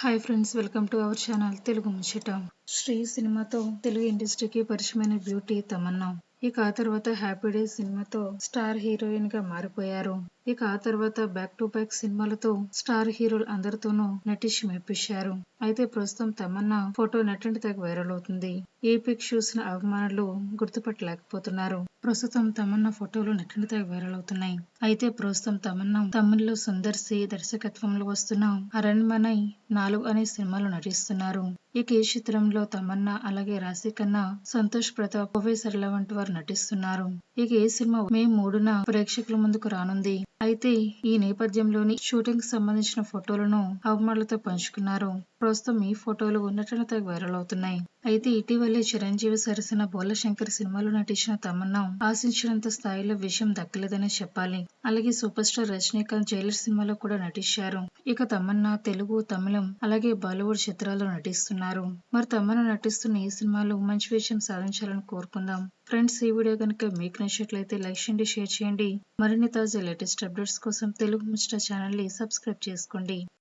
Hi friends welcome to our channel Telugu Muchata Sri సినిమాతో తెలుగు ఇండస్ట్రీకి పరిచయమైన బ్యూటీ తమన్నా. ఇక ఆ తర్వాత హ్యాపీ డేస్ సినిమాతో స్టార్ హీరోయిన్గా మారిపోయారు. ఇక ఆ తర్వాత బ్యాక్ టు బ్యాక్ సినిమాలతో స్టార్ హీరోలు అందరితోనూ నటించి మెప్పించారు. అయితే ప్రస్తుతం తమన్నా ఫోటో నెట్టంటి తెగ వైరల్ అవుతుంది. ఏ పిక్ చూసిన అభిమానులు గుర్తుపట్టలేకపోతున్నారు. ప్రస్తుతం తమన్నా ఫోటోలు నెట్టంటి వైరల్ అవుతున్నాయి. అయితే ప్రస్తుతం తమన్నా తమిళ్ళో సుందర్ సి దర్శకత్వంలో వస్తున్న అరణ్మనై నాలుగు అనే సినిమాలో నటిస్తున్నారు. ఇక ఈ చిత్రంలో తమన్నా అలాగే రాశి కన్నా సంతోష్ ప్రతాప్ ఓవే సరళ వంటి వారు నటిస్తున్నారు. ఇక ఈ సినిమా మే మూడున ప్రేక్షకుల ముందుకు రానుంది. అయితే ఈ నేపథ్యంలోని షూటింగ్ సంబంధించిన ఫోటోలను అభిమానులతో పంచుకున్నారు. ప్రస్తుతం ఈ ఫోటోలు ఉన్నట్లతో వైరల్ అవుతున్నాయి. అయితే ఇటీవలే చిరంజీవి సరసన బోలశంకర్ సినిమాలో నటించిన తమన్నా ఆశించినంత స్థాయిలో విషయం దక్కలేదని చెప్పాలి. అలాగే సూపర్ స్టార్ రజనీకాంత్ జైలర్ సినిమాలో కూడా నటించారు. ఇక తమన్నా తెలుగు తమిళం అలాగే బాలీవుడ్ చిత్రాల్లో నటిస్తున్నారు. మరి తమన్నా నటిస్తున్న ఈ సినిమాలో మంచి విషయం సాధించాలని కోరుకుందాం. ఫ్రెండ్స్ ఈ వీడియో కనుక మీకు నచ్చినట్లయితే లైక్ చేయండి షేర్ చేయండి. మరిన్ని తాజా లేటెస్ట్ అప్డేట్స్ కోసం తెలుగు ముచ్చట ఛానల్ని సబ్స్క్రైబ్ చేసుకోండి.